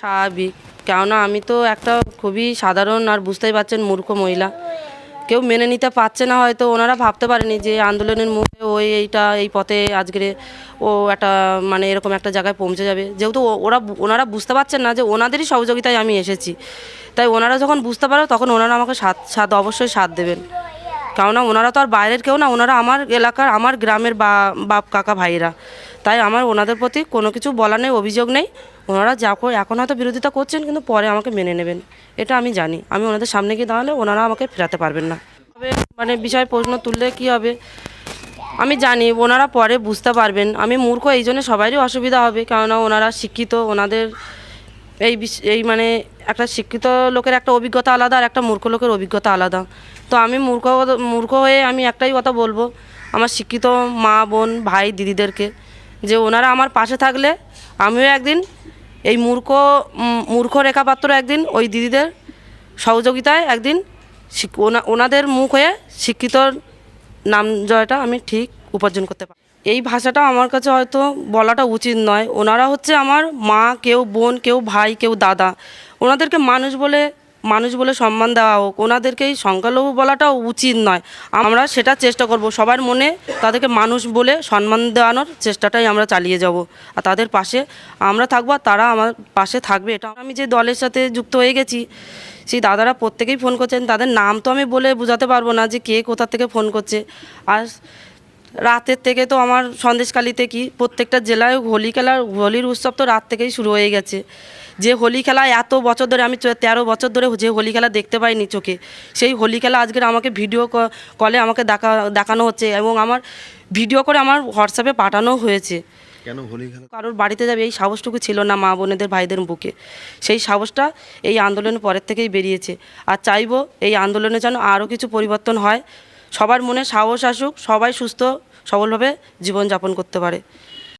স্বাভাবিক। কেননা আমি তো একটা খুবই সাধারণ আর বুঝতেই পারছেন মূর্খ মহিলা। কেউ মেনে নিতে পারছে না হয়তো, ওনারা ভাবতে পারেনি যে আন্দোলনের মুখে ওই এইটা, এই পথে আজকে ও একটা মানে এরকম একটা জায়গায় পৌঁছে যাবে। যেহেতু ওরা ওনারা বুঝতে পারছেন না যে ওনাদেরই সহযোগিতায় আমি এসেছি। তাই ওনারা যখন বুঝতে পারে তখন ওনারা আমাকে সাথ সাথ, অবশ্যই সাথ দেবেন। কেননা ওনারা তো আর বাইরের কেউ না, ওনারা আমার এলাকার, আমার গ্রামের বা, বাপ কাকা ভাইরা তাই আমার ওনাদের প্রতি কোনো কিছু বলার নেই, অভিযোগ নেই। ওনারা যা এখন হয়তো বিরোধিতা করছেন, কিন্তু পরে আমাকে মেনে নেবেন। এটা আমি জানি। আমি ওনাদের সামনে গিয়ে দাঁড়ালে ওনারা আমাকে ফেরাতে পারবেন না। তবে মানে বিষয় প্রশ্ন তুললে কি হবে? আমি জানি, ওনারা পরে বুঝতে পারবেন। আমি মূর্খ, এই জন্য সবারই অসুবিধা হবে, কেননা ওনারা শিক্ষিত, ওনাদের এই এই মানে একটা শিক্ষিত লোকের একটা অভিজ্ঞতা আলাদা আর একটা মূর্খ লোকের অভিজ্ঞতা আলাদা। তো আমি মূর্খ মূর্খ হয়ে আমি একটাই কথা বলব। আমার শিক্ষিত মা, বোন, ভাই, দিদিদেরকে যে ওনারা আমার পাশে থাকলে আমিও একদিন এই মূর্খ মূর্খ রেখাপাত্র একদিন ওই দিদিদের সহযোগিতায় একদিন ওনাদের মুখ হয়ে শিক্ষিতর নাম জয়টা আমি ঠিক উপার্জন করতে পারি এই ভাষাটা আমার কাছে হয়তো বলাটা উচিত নয়। ওনারা হচ্ছে আমার মা, কেউ বোন, কেউ ভাই, কেউ দাদা। ওনাদেরকে মানুষ বলে মানুষ বলে সম্মান দেওয়া হোক ওনাদেরকেই সংখ্যালঘু বলাটাও উচিত নয়। আমরা সেটা চেষ্টা করব, সবার মনে তাদেরকে মানুষ বলে সম্মান দেওয়ানোর চেষ্টাটাই আমরা চালিয়ে যাব। আর তাদের পাশে আমরা থাকব আর তারা আমার পাশে থাকবে, এটা আমি যে দলের সাথে যুক্ত হয়ে গেছি, সেই দাদারা প্রত্যেকেই ফোন করছেন, তাদের নাম তো আমি বলে বোঝাতে পারব না যে কে কোথা থেকে ফোন করছে। আর রাতের থেকে তো আমার সন্দেশকালীতে কি? প্রত্যেকটা জেলায় হোলি খেলার হোলির উৎসব তো রাত থেকেই শুরু হয়ে গেছে। যে হোলি খেলা এত বছর ধরে আমি তেরো বছর ধরে যে হোলি খেলা দেখতে পাইনি চোখে। সেই হোলি খেলা আজকের আমাকে ভিডিও ক- কলে আমাকে দেখা দেখানো হচ্ছে এবং আমার ভিডিও করে আমার হোয়াটসঅ্যাপে পাঠানো হয়েছে। কেন হোলি খেলা? কারোর বাড়িতে যাবে এই সাহসটুকু ছিল না মা বোনেদের ভাইদের বুকে। সেই সাহসটা এই আন্দোলনের পরের থেকেই বেরিয়েছে। আর চাইব এই আন্দোলনে যেন আরও কিছু পরিবর্তন হয়। সবার মনে সাহস আসুক সবাই সুস্থ সবলভাবে জীবনযাপন করতে পারে।